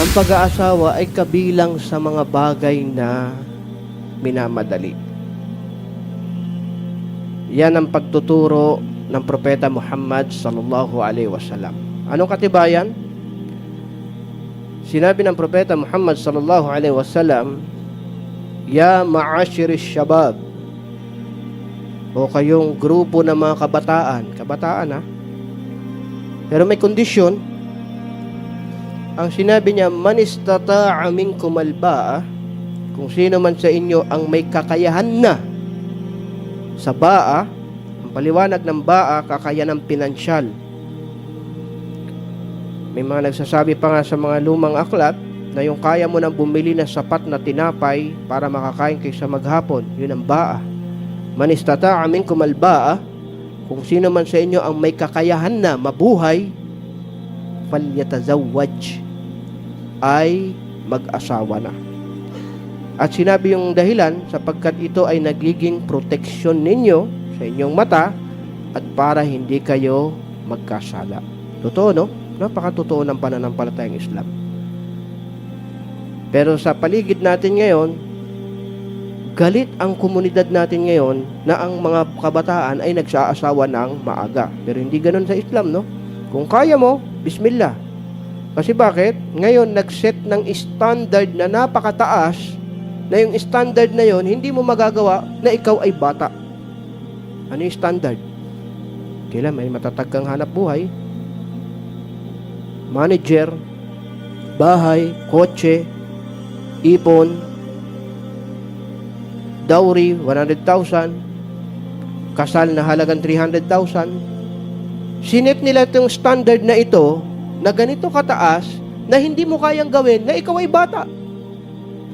Ang pag-aasawa ay kabilang sa mga bagay na minamadali. Yan ang pagtuturo ng propeta Muhammad sallallahu alaihi wasallam. Anong katibayan? Sinabi ng propeta Muhammad sallallahu alaihi wasallam, Ya ma'ashir shabab o kayong grupo ng mga kabataan, kabataan ha. Pero may kondisyon. Ang sinabi niya, man istata'a minkum albaa, kung sino man sa inyo ang may kakayahan na sa baa, ang paliwanag ng baa, kakayahan ng pinansyal. May mga nagsasabi pa nga sa mga lumang aklat na yung kaya mo nang bumili ng sapat na tinapay para makakain kaysa maghapon, yun ang baa. Man istata'a minkum albaa, kung sino man sa inyo ang may kakayahan na mabuhay, falyatazawwaj ay mag-asawa na. At sinabi yung dahilan sapagkat ito ay nagiging proteksyon ninyo sa inyong mata at para hindi kayo magkasala. Totoo, no? Napakatotoo ng pananampalatayang Islam. Pero sa paligid natin ngayon, galit ang komunidad natin ngayon na ang mga kabataan ay nagsaasawa ng maaga. Pero hindi ganun sa Islam, no? Kung kaya mo, bismillah. Kasi bakit? Ngayon, nag-set ng standard na napakataas na yung standard na yon hindi mo magagawa na ikaw ay bata. Ano yung standard? Kailan may matatag kang hanap buhay, manager, bahay, kotse, ipon, dowry, 100,000, kasal na halagang 300,000. Sinip nila itong standard na ito na ganito kataas na hindi mo kayang gawin na ikaw ay bata.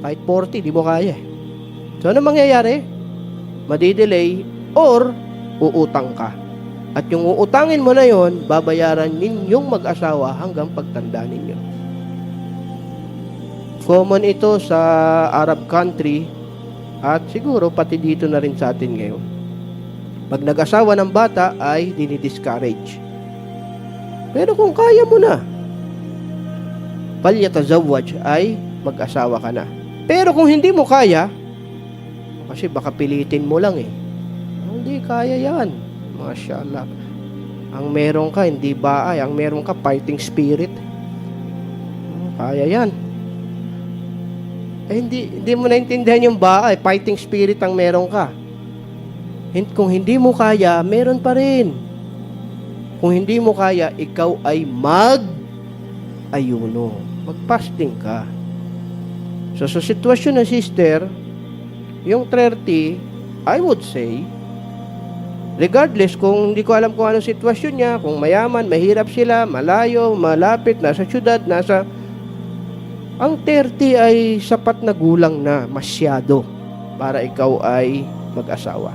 Kahit 40, di mo kaya. eh. So, ano mangyayari? Madidelay or uutang ka. At yung uutangin mo na yon, babayaran ninyong mag-asawa hanggang pagtanda ninyo. Common ito sa Arab country at siguro pati dito na rin sa atin ngayon. Pag nag-asawa ng bata ay dinidiscourage. Pero kung kaya mo na, palyatazawwaj ay mag-asawa ka na. Pero kung hindi mo kaya, kasi baka pilitin mo lang eh. Hindi kaya yan. Mashallah. Ang meron ka, hindi ba ay, ang meron ka, fighting spirit. Kaya yan. Eh, hindi, hindi mo naintindihan yung ba ay, fighting spirit ang meron ka. Hin- Kung hindi mo kaya, meron pa rin. Kung hindi mo kaya, ikaw ay mag ayuno. Mag-fasting ka. So, sa sitwasyon ng sister, yung 30, I would say, regardless kung hindi ko alam kung anong sitwasyon niya, kung mayaman, mahirap sila, malayo, malapit, nasa syudad, nasa... Ang 30 ay sapat na gulang na masyado para ikaw ay mag-asawa.